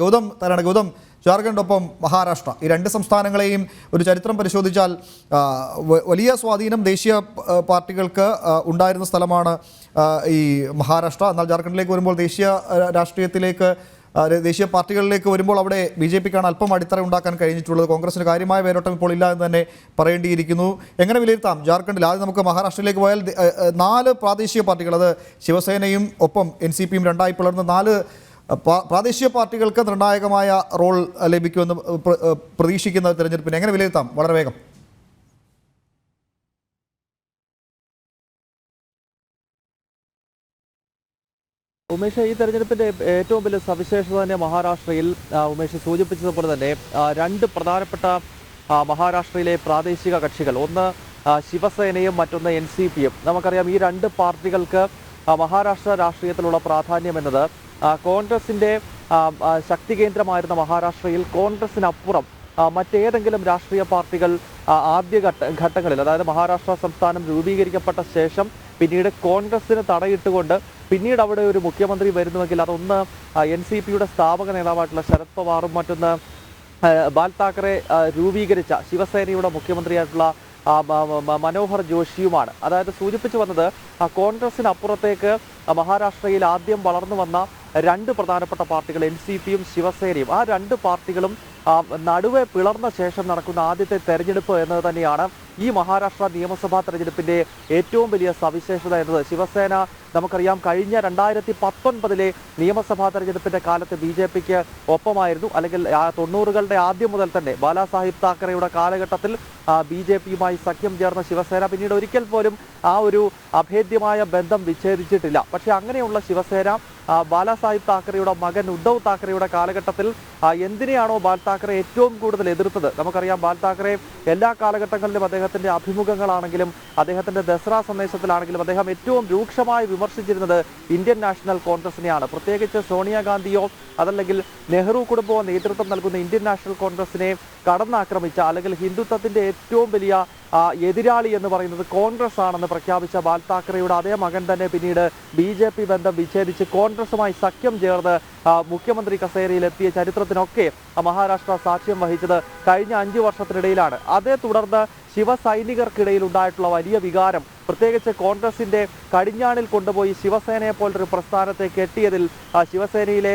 ഗൗതം തരാണ് ഗൗതം. ജാർഖണ്ഡൊപ്പം മഹാരാഷ്ട്ര. ഈ രണ്ട് സംസ്ഥാനങ്ങളെയും ഒരു ചരിത്രം പരിശോധിച്ചാൽ വലിയ സ്വാധീനം ദേശീയ പാർട്ടികൾക്ക് ഉണ്ടായിരുന്ന സ്ഥലമാണ് ഈ മഹാരാഷ്ട്ര. എന്നാൽ ജാർഖണ്ഡിലേക്ക് വരുമ്പോൾ ദേശീയ രാഷ്ട്രീയത്തിലേക്ക് ദേശീയ പാർട്ടികളിലേക്ക് വരുമ്പോൾ അവിടെ ബി ജെ പിക്കാണ് അല്പം അടിത്തറ ഉണ്ടാക്കാൻ കഴിഞ്ഞിട്ടുള്ളത്. കോൺഗ്രസിന് കാര്യമായ വേരോട്ടം ഇപ്പോൾ ഇല്ല എന്ന് തന്നെ പറയേണ്ടിയിരിക്കുന്നു. എങ്ങനെ വിലയിരുത്താം? ജാർഖണ്ഡിൽ ആദ്യം നമുക്ക് മഹാരാഷ്ട്രയിലേക്ക് പോയാൽ നാല് പ്രാദേശിക പാർട്ടികൾ അത് ശിവസേനയും ഒപ്പം എൻ സി പിയും രണ്ടായി പിളർന്ന് നാല് പ്രാദേശിക പാർട്ടികൾക്ക് നിർണായകമായ റോൾ ലഭിക്കുമെന്ന് പ്രതീക്ഷിക്കുന്ന തെരഞ്ഞെടുപ്പിനെ എങ്ങനെ വിലയിരുത്താം? വളരെ വേഗം. ഉമേഷ് ഈ തെരഞ്ഞെടുപ്പിന്റെ ഏറ്റവും വലിയ സവിശേഷത തന്നെ മഹാരാഷ്ട്രയിൽ ഉമേഷ് സൂചിപ്പിച്ചതുപോലെ തന്നെ രണ്ട് പ്രധാനപ്പെട്ട മഹാരാഷ്ട്രയിലെ പ്രാദേശിക കക്ഷികൾ. ഒന്ന് ശിവസേനയും മറ്റൊന്ന് എൻ സി പിയും നമുക്കറിയാം ഈ രണ്ട് പാർട്ടികൾക്ക് മഹാരാഷ്ട്ര രാഷ്ട്രീയത്തിലുള്ള പ്രാധാന്യം എന്നത് കോൺഗ്രസിന്റെ ശക്തി കേന്ദ്രമായിരുന്ന മഹാരാഷ്ട്രയിൽ കോൺഗ്രസിനപ്പുറം മറ്റേതെങ്കിലും രാഷ്ട്രീയ പാർട്ടികൾ ആദ്യ ഘട്ട ഘട്ടങ്ങളിൽ അതായത് മഹാരാഷ്ട്ര സംസ്ഥാനം രൂപീകരിക്കപ്പെട്ട ശേഷം പിന്നീട് കോൺഗ്രസിന് തടയിട്ടുകൊണ്ട് പിന്നീട് അവിടെ ഒരു മുഖ്യമന്ത്രി വരുന്നുവെങ്കിൽ അതൊന്ന് എൻ സി പിയുടെ സ്ഥാപക നേതാവായിട്ടുള്ള ശരത് പവാറും മറ്റൊന്ന് ബാൽ താക്കറെ രൂപീകരിച്ച ശിവസേനയുടെ മുഖ്യമന്ത്രിയായിട്ടുള്ള മനോഹർ ജോഷിയുമാണ്. അതായത് സൂചിപ്പിച്ചു വന്നത് കോൺഗ്രസിനപ്പുറത്തേക്ക് കോൺഗ്രസിന് മഹാരാഷ്ട്രയിൽ ആദ്യം വളർന്നു വന്ന രണ്ട് പ്രധാനപ്പെട്ട പാർട്ടികൾ എൻ സി പിയും ശിവസേനയും. ആ രണ്ട് പാർട്ടികളും നടുവെ പിളർന്ന ശേഷം നടക്കുന്ന ആദ്യത്തെ തെരഞ്ഞെടുപ്പ് എന്നത് തന്നെയാണ് ഈ മഹാരാഷ്ട്ര നിയമസഭാ തെരഞ്ഞെടുപ്പിന്റെ ഏറ്റവും വലിയ സവിശേഷത എന്നത്. ശിവസേന നമുക്കറിയാം കഴിഞ്ഞ രണ്ടായിരത്തി പത്തൊൻപതിലെ നിയമസഭാ തെരഞ്ഞെടുപ്പിന്റെ കാലത്ത് ബി ജെ പിക്ക് ഒപ്പമായിരുന്നു. അല്ലെങ്കിൽ തൊണ്ണൂറുകളുടെ ആദ്യം മുതൽ തന്നെ ബാലാസാഹിബ് താക്കറെയുടെ കാലഘട്ടത്തിൽ ബി ജെ പിയുമായി സഖ്യം ചേർന്ന ശിവസേന പിന്നീട് ഒരിക്കൽ പോലും ആ ഒരു അഭേദ്യമായ ബന്ധം വിച്ഛേദിച്ചിട്ടില്ല. പക്ഷേ അങ്ങനെയുള്ള ശിവസേന ബാലാസാഹിബ് താക്കറെയുടെ മകൻ ഉദ്ധവ് താക്കറെയുടെ കാലഘട്ടത്തിൽ എന്തിനെയാണോ ബാൽ താക്കറെ ഏറ്റവും കൂടുതൽ എതിർത്തത്. നമുക്കറിയാം ബാൽ താക്കറെ എല്ലാ കാലഘട്ടങ്ങളിലും അദ്ദേഹത്തിന്റെ അഭിമുഖങ്ങളാണെങ്കിലും അദ്ദേഹത്തിന്റെ ദസറ സന്ദേശത്തിലാണെങ്കിലും അദ്ദേഹം ഏറ്റവും രൂക്ഷമായി വിമർശിച്ചിരുന്നത് ഇന്ത്യൻ നാഷണൽ കോൺഗ്രസിനെയാണ്. പ്രത്യേകിച്ച് സോണിയാഗാന്ധിയോ അതല്ലെങ്കിൽ നെഹ്റു കുടുംബമോ നേതൃത്വം നൽകുന്ന ഇന്ത്യൻ നാഷണൽ കോൺഗ്രസിനെ കടന്നാക്രമിച്ച അല്ലെങ്കിൽ ഹിന്ദുത്വത്തിന്റെ ഏറ്റവും വലിയ എതിരാളി എന്ന് പറയുന്നത് കോൺഗ്രസ് ആണെന്ന് പ്രഖ്യാപിച്ച ബാൽ താക്കറെയുടെ അതേ മകൻ തന്നെ പിന്നീട് ബി ജെ പി ബന്ധം വിച്ഛേദിച്ച് കോൺഗ്രസുമായി സഖ്യം ചേർന്ന് മുഖ്യമന്ത്രി കസേരയിലെത്തിയ ചരിത്രത്തിനൊക്കെ മഹാരാഷ്ട്ര സാക്ഷ്യം വഹിച്ചത് കഴിഞ്ഞ അഞ്ചു വർഷത്തിനിടയിലാണ്. അതേ തുടർന്ന് ശിവസൈനികർക്കിടയിൽ ഉണ്ടായിട്ടുള്ള വലിയ വികാരം പ്രത്യേകിച്ച് കോൺഗ്രസിന്റെ കടിഞ്ഞാണിൽ കൊണ്ടുപോയി ശിവസേനയെ പോലൊരു പ്രസ്ഥാനത്തെ കെട്ടിയതിൽ ശിവസേനയിലെ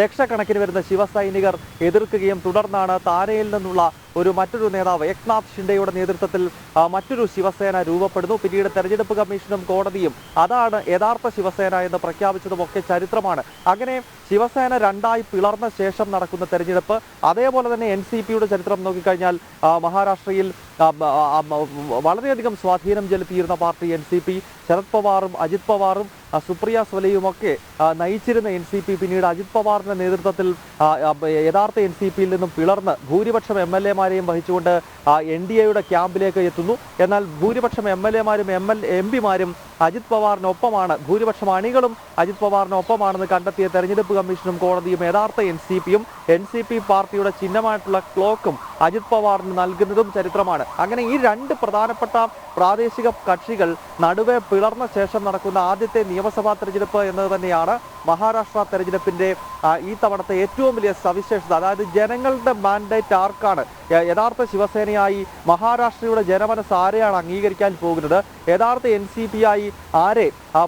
ലക്ഷക്കണക്കിന് വരുന്ന ശിവസൈനികർ എതിർക്കുകയും തുടർന്നാണ് താനയിൽ നിന്നുള്ള ഒരു മറ്റൊരു നേതാവ് ഏക്നാഥ് ഷിൻഡെയുടെ നേതൃത്വത്തിൽ മറ്റൊരു ശിവസേന രൂപപ്പെടുന്നു. പിന്നീട് തെരഞ്ഞെടുപ്പ് കമ്മീഷനും കോടതിയും അതാണ് യഥാർത്ഥ ശിവസേന എന്ന് പ്രഖ്യാപിച്ചതുമൊക്കെ ചരിത്രമാണ്. അങ്ങനെ ശിവസേന രണ്ടായി പിളർന്ന ശേഷം നടക്കുന്ന തെരഞ്ഞെടുപ്പ് അതേപോലെ തന്നെ എൻ സി പിയുടെ ചരിത്രം നോക്കിക്കഴിഞ്ഞാൽ മഹാരാഷ്ട്രയിൽ വളരെയധികം സ്വാധീനം ചെലുത്തിയിരുന്ന party N C P. Sharad പവാറും Ajit പവാറും സുപ്രിയ സുലയുമൊക്കെ നയിച്ചിരുന്ന എൻ സി പി പിന്നീട് അജിത് പവാറിന്റെ നേതൃത്വത്തിൽ യഥാർത്ഥ എൻ സി പിയിൽ നിന്നും പിളർന്ന് ഭൂരിപക്ഷം എം എൽ എമാരെയും വഹിച്ചുകൊണ്ട് എൻ ഡി എയുടെ ക്യാമ്പിലേക്ക് എത്തുന്നു. എന്നാൽ ഭൂരിപക്ഷം എം എൽ എമാരും എം എൽ എം പിമാരും അജിത് പവാറിനൊപ്പമാണ്. ഭൂരിപക്ഷം അണികളും അജിത് പവാറിനൊപ്പമാണെന്ന് കണ്ടെത്തിയ തെരഞ്ഞെടുപ്പ് കമ്മീഷനും കോടതിയും യഥാർത്ഥ എൻ സി പിയും എൻ സി പി പാർട്ടിയുടെ ചിഹ്നമായിട്ടുള്ള ക്ലോക്കും അജിത് പവാറിന് നൽകുന്നതും ചരിത്രമാണ്. അങ്ങനെ ഈ രണ്ട് പ്രധാനപ്പെട്ട പ്രാദേശിക കക്ഷികൾ നടുവെ പിളർന്ന ശേഷം നടക്കുന്ന ആദ്യത്തെ നിയമസഭാ തെരഞ്ഞെടുപ്പ് എന്നത് തന്നെയാണ് മഹാരാഷ്ട്ര തെരഞ്ഞെടുപ്പിന്റെ ഈ തവണത്തെ ഏറ്റവും വലിയ സവിശേഷത. അതായത് ജനങ്ങളുടെ മാൻഡേറ്റ് ആർക്കാണ്? യഥാർത്ഥ യഥാർത്ഥ ശിവസേനയായി മഹാരാഷ്ട്രയുടെ ജനമനസ് ആരെയാണ് അംഗീകരിക്കാൻ പോകുന്നത്? യഥാർത്ഥ എൻ സി പി ആയി ആരെ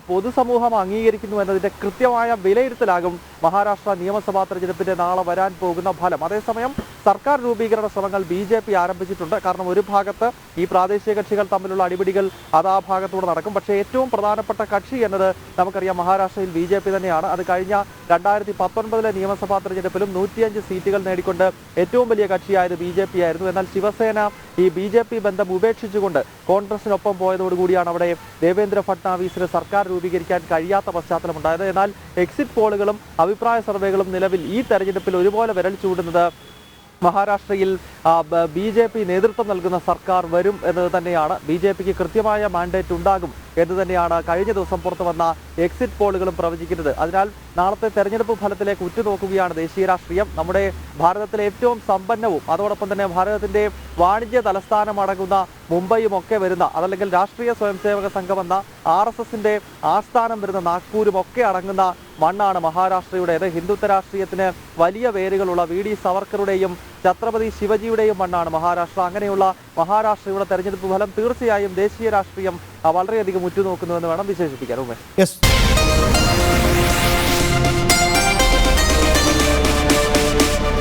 പൊതുസമൂഹം അംഗീകരിക്കുന്നു എന്നതിന്റെ കൃത്യമായ വിലയിരുത്തലാകും മഹാരാഷ്ട്ര നിയമസഭാ തെരഞ്ഞെടുപ്പിന്റെ നാളെ വരാൻ പോകുന്ന ഫലം. അതേസമയം സർക്കാർ രൂപീകരണ ശ്രമങ്ങൾ ബി ജെ പി ആരംഭിച്ചിട്ടുണ്ട്. കാരണം ഒരു ഭാഗത്ത് ഈ പ്രാദേശിക കക്ഷികൾ തമ്മിലുള്ള അടിപിടികൾ അത് ആ ഭാഗത്തൂടെ നടക്കും. പക്ഷേ ഏറ്റവും പ്രധാനപ്പെട്ട കക്ഷി എന്നത് നമുക്കറിയാം മഹാരാഷ്ട്രയിൽ ബി ജെ പി തന്നെയാണ്. അത് കഴിഞ്ഞ രണ്ടായിരത്തി പത്തൊൻപതിലെ നിയമസഭാ തെരഞ്ഞെടുപ്പിലും നൂറ്റിയഞ്ച് സീറ്റുകൾ നേടിക്കൊണ്ട് ഏറ്റവും വലിയ കക്ഷിയായത് ബി ജെ പി ആയിരുന്നു. എന്നാൽ ശിവസേന ഈ ബി ജെ പി ബന്ധം ഉപേക്ഷിച്ചുകൊണ്ട് കോൺഗ്രസിനൊപ്പം പോയതോടുകൂടിയാണ് അവിടെ ദേവേന്ദ്ര ഫട്നാവിസിന് സർക്കാർ രൂപീകരിക്കാൻ കഴിയാത്ത പശ്ചാത്തലമുണ്ടായത് എന്നാൽ എക്സിറ്റ് പോളുകളും അഭിപ്രായ സർവേകളും നിലവിൽ ഈ തെരഞ്ഞെടുപ്പിൽ ഒരുപോലെ വിരൽ ചൂടുന്നത് മഹാരാഷ്ട്രയിൽ ബി ജെ പി നേതൃത്വം നൽകുന്ന സർക്കാർ വരും എന്നത് തന്നെയാണ്. ബി ജെ പിക്ക് കൃത്യമായ മാൻഡേറ്റ് ഉണ്ടാകും. എന്ന് തന്നെയാണ് കഴിഞ്ഞ ദിവസം പുറത്തു വന്ന എക്സിറ്റ് പോളുകളും പ്രവചിക്കുന്നത്. അതിനാൽ നാളത്തെ തെരഞ്ഞെടുപ്പ് ഫലത്തിലേക്ക് ഉറ്റുനോക്കുകയാണ് ദേശീയ രാഷ്ട്രീയം. നമ്മുടെ ഭാരതത്തിലെ ഏറ്റവും സമ്പന്നവും അതോടൊപ്പം തന്നെ ഭാരതത്തിന്റെ വാണിജ്യ തലസ്ഥാനമടങ്ങുന്ന മുംബൈയും ഒക്കെ വരുന്ന അതല്ലെങ്കിൽ രാഷ്ട്രീയ സ്വയംസേവക സംഘം എന്ന ആർ എസ് എസിന്റെ ആസ്ഥാനം വരുന്ന നാഗ്പൂരും ഒക്കെ അടങ്ങുന്ന മണ്ണാണ് മഹാരാഷ്ട്രയുടേത്. ഹിന്ദുത്വ രാഷ്ട്രീയത്തിന് വലിയ വേരുകളുള്ള വി ഡി സവർക്കറുടെയും ഛത്രപതി ശിവജിയുടെയും മണ്ണാണ് മഹാരാഷ്ട്ര. അങ്ങനെയുള്ള മഹാരാഷ്ട്രയുടെ തെരഞ്ഞെടുപ്പ് ഫലം തീർച്ചയായും ദേശീയ രാഷ്ട്രീയം വളരെയധികം ഉറ്റുനോക്കുന്നുവെന്ന് വേണം വിശേഷിപ്പിക്കാൻ. ഉമേഷ്.